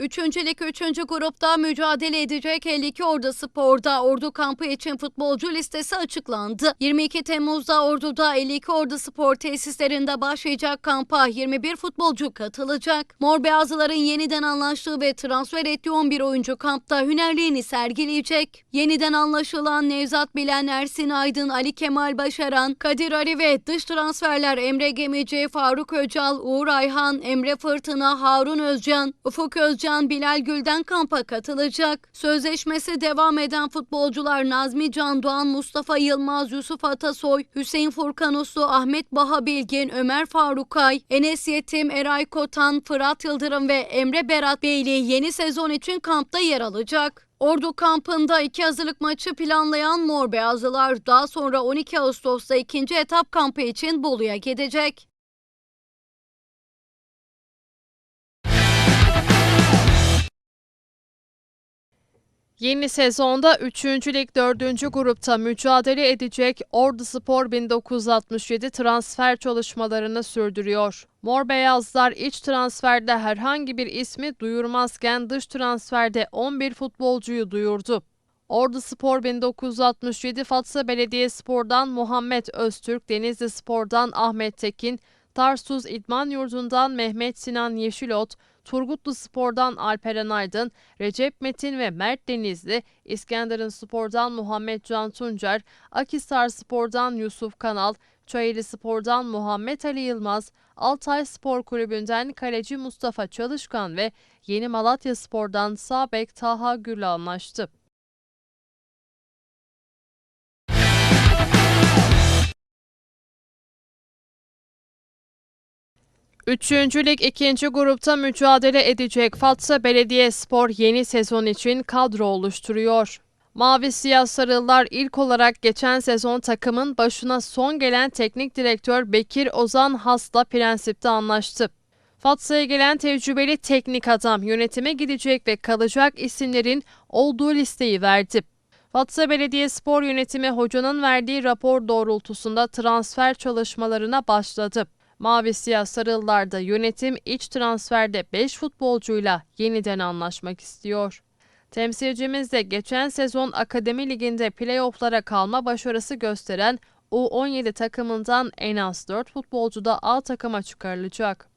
Üçüncülük 3. grupta mücadele edecek 52 Ordu Spor'da Ordu kampı için futbolcu listesi açıklandı. 22 Temmuz'da Ordu'da 52 Ordu Spor tesislerinde başlayacak kampa 21 futbolcu katılacak. Mor Beyazlıların yeniden anlaştığı ve transfer ettiği 11 oyuncu kampta hünerliğini sergileyecek. Yeniden anlaşılan Nevzat Bilen, Ersin Aydın, Ali Kemal Başaran, Kadir Ali ve dış transferler Emre Gemici, Faruk Öcal, Uğur Ayhan, Emre Fırtına, Harun Özcan, Ufuk Özcan, Bilal Gül'den kampa katılacak. Sözleşmesi devam eden futbolcular Nazmi Can Doğan, Mustafa Yılmaz, Yusuf Atasoy, Hüseyin Furkan Uslu, Ahmet Baha Bilgin, Ömer Farukay, Enes Yetim, Eray Kotan, Fırat Yıldırım ve Emre Berat Beyli yeni sezon için kampta yer alacak. Ordu kampında iki hazırlık maçı planlayan Mor Beyazlılar daha sonra 12 Ağustos'ta ikinci etap kampı için Bolu'ya gidecek. Yeni sezonda 3. Lig 4. grupta mücadele edecek Ordu Spor 1967 transfer çalışmalarını sürdürüyor. Mor Beyazlar iç transferde herhangi bir ismi duyurmazken dış transferde 11 futbolcuyu duyurdu. Ordu Spor 1967 Fatsa Belediyespor'dan Muhammed Öztürk, Denizli Spor'dan Ahmet Tekin, Tarsus İdman Yurdu'ndan Mehmet Sinan Yeşilot, Turgutlu Spor'dan Alperen Aydın, Recep Metin ve Mert Denizli, İskenderun Spor'dan Muhammed Can Tuncer, Akisar Spor'dan Yusuf Kanal, Çayeli Spor'dan Muhammed Ali Yılmaz, Altay Spor Kulübü'nden kaleci Mustafa Çalışkan ve Yeni Malatya Spor'dan Sabek Taha Gül'le anlaştı. Üçüncü Lig ikinci grupta mücadele edecek Fatsa Belediyespor yeni sezon için kadro oluşturuyor. Mavi Siyah Sarılar ilk olarak geçen sezon takımın başına son gelen teknik direktör Bekir Ozan Has'la prensipte anlaştı. Fatsa'ya gelen tecrübeli teknik adam yönetime gidecek ve kalacak isimlerin olduğu listeyi verdi. Fatsa Belediyespor yönetimi hocanın verdiği rapor doğrultusunda transfer çalışmalarına başladı. Mavi Siyah Sarılılar'da yönetim iç transferde 5 futbolcuyla yeniden anlaşmak istiyor. Temsilcimiz de geçen sezon Akademi Ligi'nde playofflara kalma başarısı gösteren U17 takımından en az 4 futbolcu da A takıma çıkarılacak.